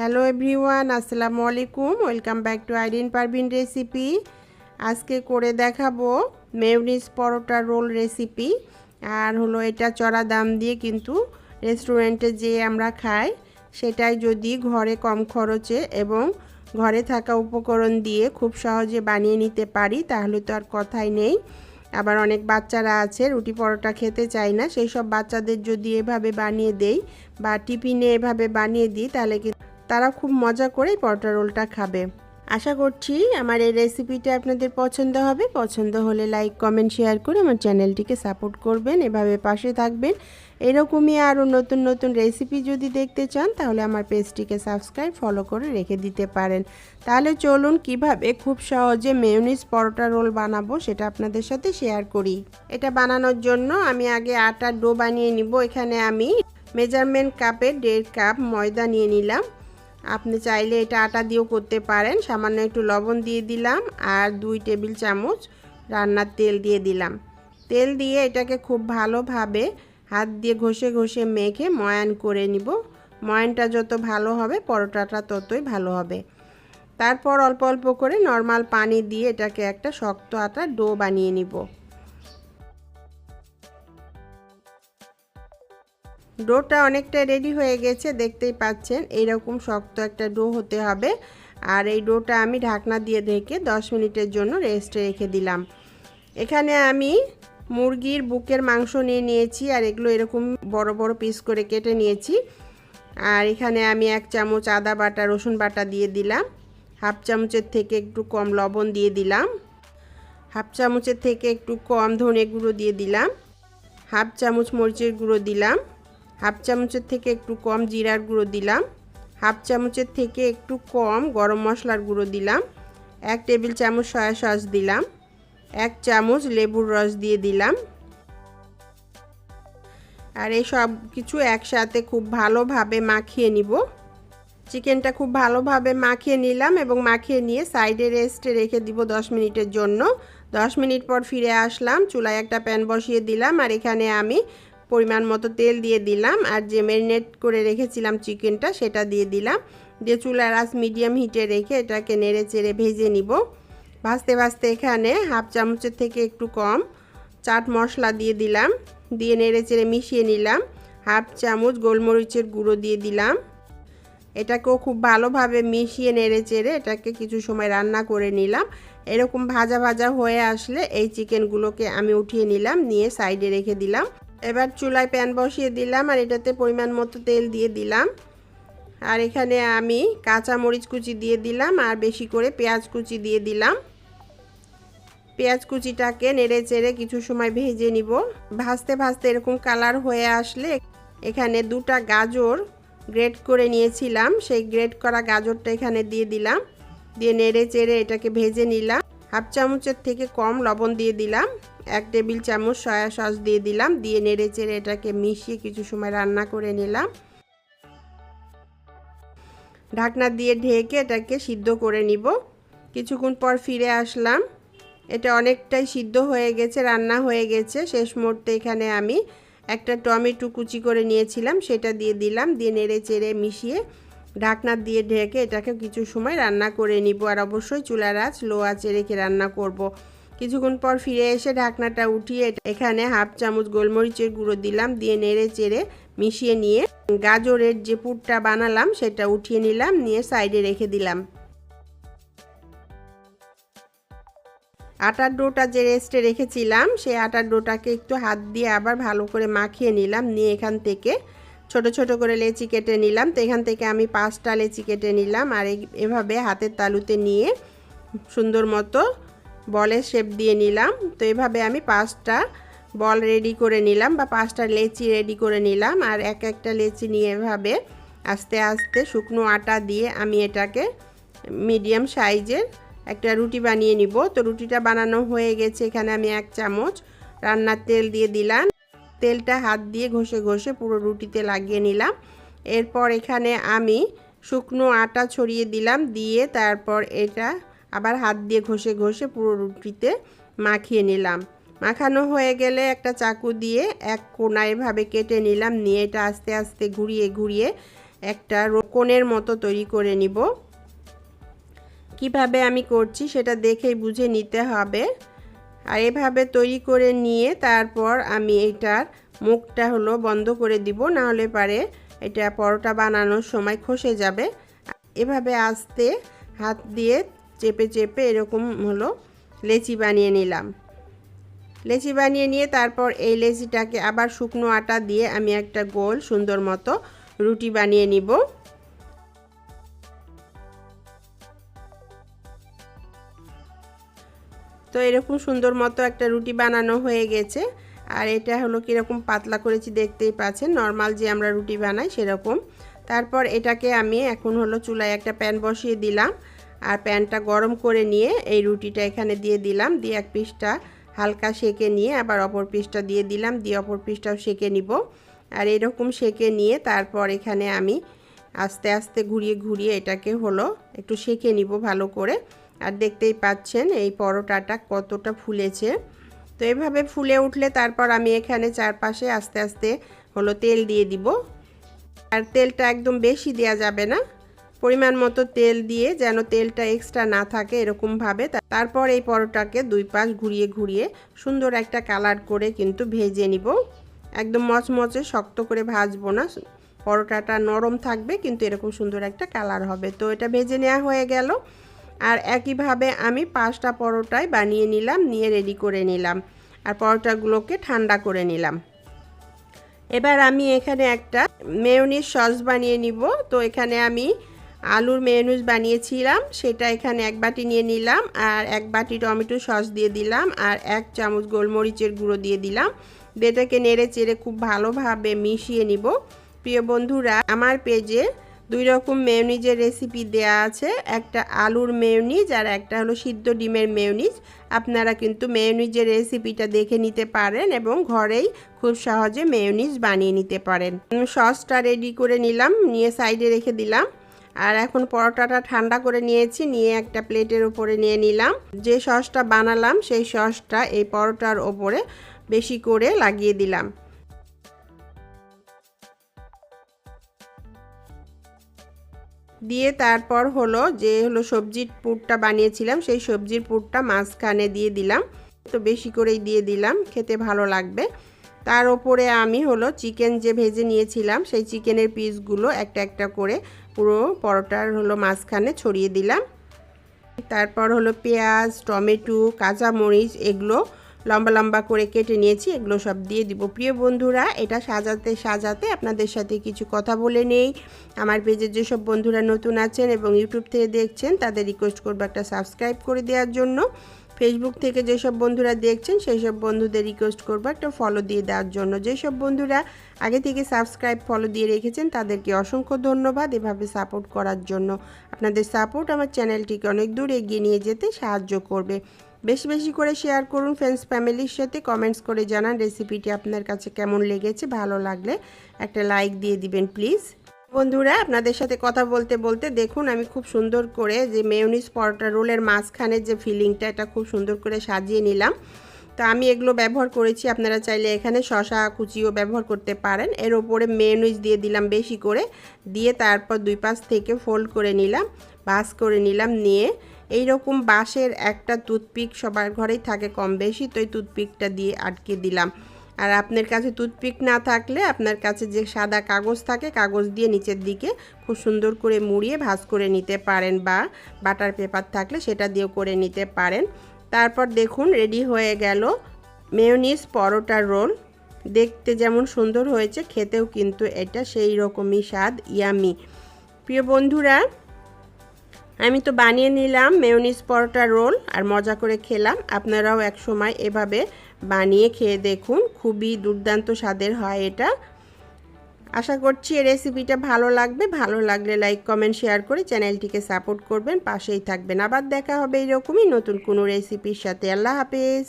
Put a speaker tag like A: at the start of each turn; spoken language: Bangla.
A: হ্যালো এভরিওয়ান, আসসালামু আলাইকুম। Welcome back to Aidin Parvin recipe. আজকে করে দেখাবো মেয়নিজ পরোটা রোল রেসিপি। আর হলো এটা চড়া দাম দিয়ে কিন্তু রেস্টুরেন্টে যে আমরা খাই, সেটাই যদি ঘরে কম খরচে এবং ঘরে থাকা উপকরণ দিয়ে খুব সহজে বানিয়ে নিতে পারি, তাহলে তো আর কথাই নেই। আবার অনেক বাচ্চারা আছে, রুটি পরোটা খেতে চায় না, সেই সব বাচ্চাদের যদি এভাবে বানিয়ে দেই বা টিফিনে এভাবে বানিয়ে দিই, তাহলে কিন্তু তারা খুব মজা করেই পরোটা রোলটা খাবে। আশা করছি আমার এই রেসিপিটা আপনাদের পছন্দ হবে। পছন্দ হলে লাইক, কমেন্ট, শেয়ার করে আমার চ্যানেলটিকে সাপোর্ট করবেন। এভাবে পাশে থাকবেন। এরকমই আরও নতুন নতুন রেসিপি যদি দেখতে চান, তাহলে আমার পেজটিকে সাবস্ক্রাইব, ফলো করে রেখে দিতে পারেন। তাহলে চলুন কীভাবে খুব সহজে মেয়নিজ পরোটা রোল বানাবো সেটা আপনাদের সাথে শেয়ার করি। এটা বানানোর জন্য আমি আগে আটার ডো বানিয়ে নিব। এখানে আমি মেজারমেন্ট কাপে দেড় কাপ ময়দা নিয়ে নিলাম। আপনি চাইলে এটা আটা দিয়েও করতে পারেন। সামান্য একটু লবণ দিয়ে দিলাম আর দুই টেবিল চামচ রান্নার তেল দিয়ে দিলাম। তেল দিয়ে এটাকে খুব ভালোভাবে হাত দিয়ে ঘষে ঘষে মেখে ময়ান করে নিব। ময়ানটা যত ভালো হবে, পরোটাটা ততই ভালো হবে। তারপর অল্প অল্প করে নর্মাল পানি দিয়ে এটাকে একটা শক্ত আটা ডো বানিয়ে নিব। ডোটা অনেকটা রেডি হয়ে গেছে, দেখতেই পাচ্ছেন। এইরকম শক্ত একটা ডো হতে হবে। আর এই ডোটা আমি ঢাকনা দিয়ে ঢেকে 10 মিনিটের জন্য রেস্টে রেখে দিলাম। এখানে আমি মুরগির বুকের মাংস নিয়ে নিয়েছি আর এগুলো এরকম বড় বড় পিস করে কেটে নিয়েছি। আর এখানে আমি এক চামচ আদা বাটা, রসুন বাটা দিয়ে দিলাম। হাফ চামচের থেকে একটু কম লবণ দিয়ে দিলাম। হাফ চামচের থেকে একটু কম ধনে গুঁড়ো দিয়ে দিলাম। হাফ চামচ মরিচের গুঁড়ো দিলাম। হাফ চামচের থেকে একটু কম জিরার গুঁড়ো দিলাম। হাফ চামচের থেকে একটু কম গরম মশলার গুঁড়ো দিলাম। এক টেবিল চামচ সয়া সস দিলাম। এক চামচ লেবুর রস দিয়ে দিলাম। আর এই সব কিছু একসাথে খুব ভালোভাবে মাখিয়ে নিব। চিকেনটা খুব ভালোভাবে মাখিয়ে নিলাম এবং মাখিয়ে নিয়ে সাইডে রেস্টে রেখে দিব 10 মিনিটের জন্য। 10 মিনিট পর ফিরে আসলাম, চুলায় একটা প্যান বসিয়ে দিলাম। আর এখানে আমি পরিমাণ মতো তেল দিয়ে দিলাম আর যে ম্যারিনেট করে রেখেছিলাম চিকেনটা সেটা দিয়ে দিলাম। দিয়ে চুলার আঁচ মিডিয়াম হিটে রেখে এটাকে নেড়ে চেড়ে ভেজে নিব। ভাজতে ভাজতে এখানে হাফ চামচের থেকে একটু কম চাট মশলা দিয়ে দিলাম। দিয়ে নেড়ে চেড়ে মিশিয়ে নিলাম। হাফ চামচ গোলমরিচের গুঁড়ো দিয়ে দিলাম। এটাকেও খুব ভালোভাবে মিশিয়ে নেড়ে চেড়ে এটাকে কিছু সময় রান্না করে নিলাম। এরকম ভাজা ভাজা হয়ে আসলে এই চিকেনগুলোকে আমি উঠিয়ে নিলাম, নিয়ে সাইডে রেখে দিলাম। এবার চুলায় প্যান বসিয়ে দিলাম আর এটাতে পরিমাণ মতো তেল দিয়ে দিলাম। আর এখানে আমি কাঁচা মরিচ কুচি দিয়ে দিলাম আর বেশি করে পেঁয়াজ কুচি দিয়ে দিলাম। পেঁয়াজ কুচিটাকে নেড়ে চেড়ে কিছু সময় ভেজে নিব। ভাজতে ভাজতে এরকম কালার হয়ে আসলে এখানে দুটা গাজর গ্রেট করে নিয়েছিলাম। সেই গ্রেট করা গাজরটা এখানে দিয়ে দিলাম। দিয়ে নেড়ে চেড়ে এটাকে ভেজে নিলাম। হাফ চামচের থেকে কম লবণ দিয়ে দিলাম। এক টেবিল চামচ সয়া সস দিয়ে দিলাম, দিয়ে নেড়ে চেড়ে এটাকে মিশিয়ে কিছু সময় রান্না করে নিলাম। ঢাকনা দিয়ে ঢেকে এটাকে সিদ্ধ করে নিব। কিছুক্ষণ পর ফিরে আসলাম। এটা অনেকটাই সিদ্ধ হয়ে গেছে, রান্না হয়ে গেছে। শেষ মুহূর্তে এখানে আমি একটা টমেটো কুচি করে নিয়েছিলাম, সেটা দিয়ে দিলাম, দিয়ে নেড়ে চেড়ে মিশিয়ে ঢাকনা দিয়ে ঢেকে এটাকে কিছু সময় রান্না করে নিব। আর অবশ্যই চুলার আঁচ লো আঁচে রেখে রান্না করব। কিছুক্ষণ পর ফিরে এসে ঢাকনাটা উঠিয়ে এখানে হাফ চামচ গোলমরিচের গুঁড়ো দিলাম, দিয়ে নেড়ে চেড়ে মিশিয়ে নিয়ে গাজরের যে পুরটা বানালাম সেটা উঠিয়ে নিলাম, নিয়ে সাইডে রেখে দিলাম। আটার ডোটা যে রেস্টে রেখেছিলাম, সেই আটার ডোটাকে একটু হাত দিয়ে আবার ভালো করে মাখিয়ে নিলাম, নিয়ে এখান থেকে ছোট ছোট করে লেচি কেটে নিলাম। তো এখান থেকে আমি পাঁচটা লেচি কেটে নিলাম, আর এভাবে হাতের তালুতে নিয়ে সুন্দর মতো বলের শেপ দিয়ে নিলাম। তো এভাবে আমি পাঁচটা বল রেডি করে নিলাম বা পাঁচটা লেচি রেডি করে নিলাম আর এক একটা লেচি নিয়ে এভাবে আস্তে আস্তে শুকনো আটা দিয়ে আমি এটাকে মিডিয়াম সাইজের একটা রুটি বানিয়ে নিব। তো রুটিটা বানানো হয়ে গেছে, এখানে আমি এক চামচ রান্নার তেল দিয়ে দিলাম। তেলটা হাত দিয়ে ঘষে ঘষে পুরো রুটিতে লাগিয়ে নিলাম। এরপর এখানে আমি শুকনো আটা ছড়িয়ে দিলাম, দিয়ে তারপর এটা আবার হাত দিয়ে ঘষে ঘষে পুরো রুটিতে মাখিয়ে নিলাম। মাখানো হয়ে গেলে একটা চাকু দিয়ে এক কোনা এভাবে কেটে নিলাম, নিয়ে এটা আস্তে আস্তে ঘুরিয়ে ঘুরিয়ে একটা কোণের মতো তৈরি করে নিব। কীভাবে আমি করছি সেটা দেখেই বুঝে নিতে হবে। আর এভাবে তৈরি করে নিয়ে তারপর আমি এটার মুখটা হলো বন্ধ করে দিব, না হলে পারে এটা পরোটা বানানোর সময় খসে যাবে। এভাবে আস্তে হাত দিয়ে চেপে চেপে এরকম হলো লেচি বানিয়ে নিলাম। লেচি বানিয়ে নিয়ে তারপর এই লেচিটাকে আবার শুকনো আটা দিয়ে আমি একটা গোল সুন্দর মতো রুটি বানিয়ে নিব। তো এরকম সুন্দর মতো একটা রুটি বানানো হয়ে গেছে। আর এটা হলো কীরকম পাতলা করেছি দেখতেই পাচ্ছেন, নর্মাল যে আমরা রুটি বানাই সেরকম। তারপর এটাকে আমি এখন হলো চুলায় একটা প্যান বসিয়ে দিলাম। আর প্যানটা গরম করে নিয়ে এই রুটিটা এখানে দিয়ে দিলাম। দিয়ে এক পিসটা হালকা সেকে নিয়ে আবার অপর পিসটা দিয়ে দিলাম। দিয়ে অপর পিসটাও সেকে নিব। আর এরকম সেকে নিয়ে তারপর এখানে আমি আস্তে আস্তে ঘুরিয়ে ঘুরিয়ে এটাকে হলো একটু সেকে নিব ভালো করে। আর দেখতেই পাচ্ছেন এই পরোটাটা কতটা ফুলেছে। তো এভাবে ফুলে উঠলে তারপর আমি এখানে চারপাশে আস্তে আস্তে হলো তেল দিয়ে দিব। আর তেলটা একদম বেশি দেওয়া যাবে না। পরিমাণ মতো তেল দিয়ে যেন তেলটা এক্সট্রা না থাকে এরকমভাবে তারপর এই পরোটাকে দুই পাশ ঘুরিয়ে ঘুরিয়ে সুন্দর একটা কালার করে কিন্তু ভেজে নিব। একদম মচমচে শক্ত করে ভাজবো না পরোটাটা নরম থাকবে কিন্তু এরকম সুন্দর একটা কালার হবে। তো এটা ভেজে নেওয়া হয়ে গেল। আর একইভাবে আমি পাঁচটা পরোটাই বানিয়ে নিলাম, নিয়ে রেডি করে নিলাম আর পরোটাগুলোকে ঠান্ডা করে নিলাম। এবার আমি এখানে একটা মেয়নিজ সস বানিয়ে নিব। তো এখানে আমি আলুর মেয়নিজ বানিয়েছিলাম, সেটা এখানে এক বাটি নিয়ে নিলাম, আর এক বাটি টমেটো সস দিয়ে দিলাম, আর এক চামচ গোলমরিচের গুঁড়ো দিয়ে দিলাম। এটাকে নেড়ে চেড়ে খুব ভালোভাবে মিশিয়ে নিব। প্রিয় বন্ধুরা, আমার পেজে দুই রকম মেয়নিজের রেসিপি দেয়া আছে। একটা আলুর মেয়নিজ আর একটা হলো সিদ্ধ ডিমের মেয়নিজ আপনারা কিন্তু মেয়নিজের রেসিপিটা দেখে নিতে পারেন এবং ঘরেই খুব সহজে মেয়নিজ বানিয়ে নিতে পারেন। সসটা রেডি করে নিলাম, নিয়ে সাইডে রেখে দিলাম। আর এখন পরোটাটা ঠান্ডা করে নিয়েছি, নিয়ে একটা প্লেটের উপরে নিয়ে নিলাম। যে সসটা বানালাম, সেই সসটা এই পরোটার ওপরে বেশি করে লাগিয়ে দিলাম। দিয়ে তারপর হলো যে হলো সবজির পুরটা বানিয়েছিলাম, সেই সবজির পুরটা মাঝখানে দিয়ে দিলাম। তো বেশি করেই দিয়ে দিলাম, খেতে ভালো লাগবে। তার ওপরে আমি হলো চিকেন যে ভেজে নিয়েছিলাম, সেই চিকেনের পিসগুলো একটা একটা করে পুরো পরোটার হলো মাঝখানে ছড়িয়ে দিলাম। তারপর হলো পেঁয়াজ, টমেটো, কাঁচামরিচ, এগুলো লম্বা লম্বা করে কেটে নিয়েছি, এগুলো সব দিয়ে দিব। প্রিয় বন্ধুরা, এটা সাজাতে সাজাতে আপনাদের সাথে কিছু কথা বলে নেই। আমার পেজে যেসব বন্ধুরা নতুন আছেন এবং ইউটিউব থেকে দেখছেন, তাদের রিকোয়েস্ট করব একটা সাবস্ক্রাইব করে দেওয়ার জন্য। ফেসবুক থেকে যেসব বন্ধুরা দেখছেন সেই সব বন্ধুদের রিকোয়েস্ট করব একটা ফলো দিয়ে দেওয়ার জন্য। যেসব বন্ধুরা আগে থেকে সাবস্ক্রাইব ফলো দিয়ে রেখেছেন, তাদেরকে অসংখ্য ধন্যবাদ এভাবে সাপোর্ট করার জন্য। আপনাদের সাপোর্ট আমার চ্যানেলটিকে অনেক দূর এগিয়ে নিয়ে যেতে সাহায্য করবে। বেশি বেশি করে শেয়ার করুন ফ্রেন্ডস ফ্যামিলির সাথে কমেন্টস করে জানান রেসিপিটি আপনার কাছে কেমন লেগেছে, ভালো লাগলে একটা লাইক দিয়ে দিবেন প্লিজ বন্ধুরা, আপনাদের সাথে কথা বলতে বলতে দেখুন, আমি খুব সুন্দর করে যে মেয়নিস পরোটা রোলের মাঝখানে যে ফিলিংটা, এটা খুব সুন্দর করে সাজিয়ে নিলাম। তো আমি এগুলো ব্যবহার করেছি, আপনারা চাইলে এখানে শশা কুচিও ব্যবহার করতে পারেন। এর ওপরে মেয়নিজ দিয়ে দিলাম বেশি করে, দিয়ে তারপর দুই পাশ থেকে ফোল্ড করে নিলাম ভাস করে নিলাম, নিয়ে এই রকম বাঁশের একটা টুথপিক সবার ঘরেই থাকে কম বেশি, তো এই টুথপিকটা দিয়ে আটকে দিলাম। আর আপনার কাছে টুথপিক না থাকলে আপনার কাছে যে সাদা কাগজ থাকে, কাগজ দিয়ে নিচের দিকে খুব সুন্দর করে মুড়িয়ে ভাজ করে নিতে পারেন বা বাটার পেপার থাকলে সেটা দিয়েও করে নিতে পারেন। তারপর দেখুন রেডি হয়ে গেল মেয়নিস পরোটা রোল দেখতে যেমন সুন্দর হয়েছে, খেতেও কিন্তু এটা সেই রকমই স্বাদ ইয়ামি প্রিয় বন্ধুরা আমি তো বানিয়ে নিলাম মেয়নিস পরোটা রোল আর মজা করে খেলাম। আপনারাও এক সময় এভাবে বানিয়ে খেয়ে দেখুন, খুবই দুর্দান্ত স্বাদের হয় এটা। আশা করছি এই রেসিপিটা ভালো লাগবে। ভালো লাগলে লাইক কমেন্ট শেয়ার করে চ্যানেলটিকে সাপোর্ট করবেন। পাশেই থাকবেন। আবার দেখা হবে এইরকমই নতুন কোনো রেসিপির সাথে। আল্লাহ হাফেজ।